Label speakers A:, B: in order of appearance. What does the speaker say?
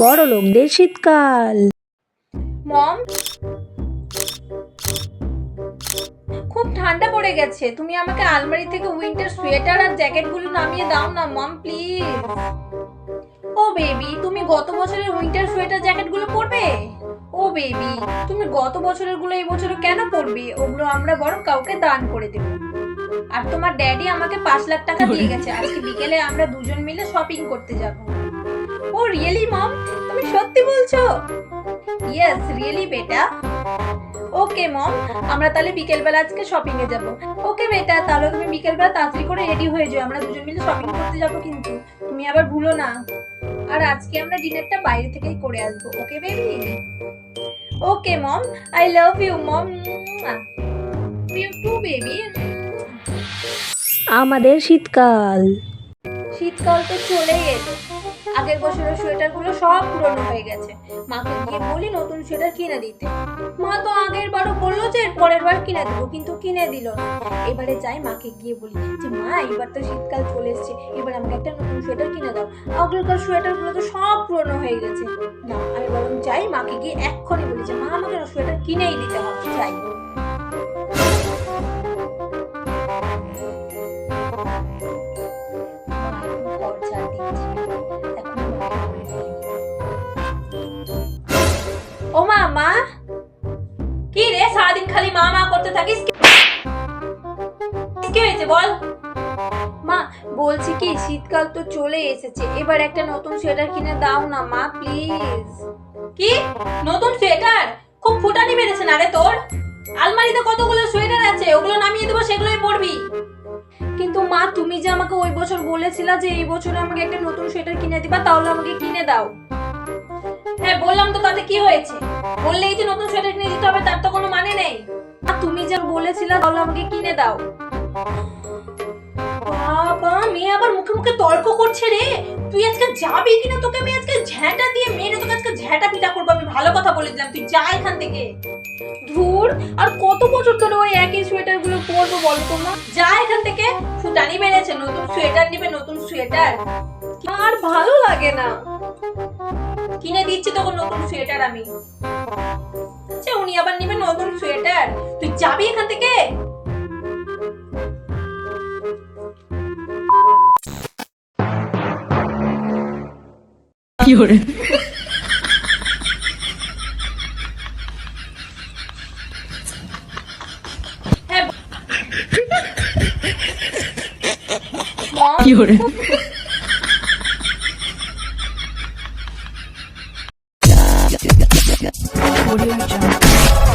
A: বড় লোকদের শীতকাল।
B: মম। খুব ঠান্ডা পড়ে গেছে। তুমি আমাকে আলমারি থেকে উইন্টার সোয়েটার আর জ্যাকেটগুলো নামিয়ে দাও না, মম প্লিজ ও বেবি তুমি গত বছরের উইন্টার সোয়েটার জ্যাকেটগুলো পরবে? ও বেবি তুমি গত বছরেরগুলো এই বছরে কেন পরবে? ওগুলো আমরা বরং কাউকে দান করে দেব। আর তোমার ড্যাডি আমাকে পাঁচ লাখ টাকা দিয়ে গেছে। আজকে বিকেলে আমরা দুজন মিলে শপিং করতে যাব। রিয়েলি মম তুমি সত্যি বলছো? ইয়েস রিয়েলি বেটা। ওকে মম আমরা তাহলে বিকেলবেলা আজকে শপিং এ যাব। ওকে বেটা তাহলে তুমি বিকেলবেলা তাড়াতাড়ি করে রেডি হয়ে যাও। আমরা দুজন মিলে শপিং করতে যাব কিন্তু। তুমি আবার ভুলো না। আর আজকে আমরা ডিনারটা বাইরে থেকেই করে আসব। Okay baby okay mom I love you mom you too baby
A: আমাদের শীতকাল।
B: শীতকাল তো চলেই এলো আগের বছরের সোয়েটারগুলো সব পুরনো হয়ে গেছে। মাকে গিয়ে বলি নতুন সোয়েটার কিনে দিতে। মা তো আগের বারও বলল যে পরের বার কিনে দেবো, কিন্তু কিনে দিল না। এবারে যাই মাকে গিয়ে বলি যে, মা এবার তো শীতকাল চলে এসছে, এবার আমাকে একটা নতুন সোয়েটার কিনে দাও। আগেরকার সোয়েটারগুলো তো সব পুরনো হয়ে গেছে। না আমি বরং যাই মাকে গিয়ে এক্ষুনি বলি যে, মা, আমাকে সোয়েটার কিনেই দিতে হবে, যাই। মা মা কি রে, সারাদিন খালি মা মা করতে থাকিস? কি হয়েছে বল? মা, বলছি কি, শীতকাল তো চলে এসেছে। এবার একটা নতুন সোয়েটার কিনে দাও না মা, প্লিজ। কি? নতুন সোয়েটার? খুব ফুটানি বেড়েছে না রে তোর? আলমারিতে কতগুলো সোয়েটার আছে? ওগুলো নামিয়ে দেবো, সেগুলোই পরবি। কিন্তু মা, তুমি যে আমাকে ওই বছর বলেছিলা যে এই বছর আমাকে একটা নতুন সোয়েটার কিনে দিবা, তাহলে আমাকে কিনে দাও। হ্যাঁ বললাম তো তাতে কি হয়েছে? বললেই যে নতুন সোয়েটার কিনে দিতে হবে, তার তো কোনো মানে নেই। আর তুমি যা বলেছিলা তাহলে আমাকে কিনে দাও। বাবা, মেয়ে আবার মুখে মুখে তর্ক করছে রে। তুই আজকে যাবি কিনা তোকে? আমি আজকে ঝ্যাঁটা দিয়ে মেরে তোকে আজকে ঝ্যাঁটা পিটা করব। আমি ভালো কথা বলে দিলাম। তুই যা এখান থেকে। ধুর, আর কত বছর ধরে ওই একই সোয়েটারগুলো পরবো বলো তো যা এখান থেকে। ফুটানি বেড়েছে, নতুন সোয়েটার নিবে, নতুন সোয়েটার আর ভালো লাগে না। কিনে দিচ্ছি তোকে নতুন সোয়েটার আমি। আচ্ছা উনি আবার নিবে নতুন সোয়েটার তুই যাবি এখান থেকে? হ্যাঁ। মম
C: Audio 啊！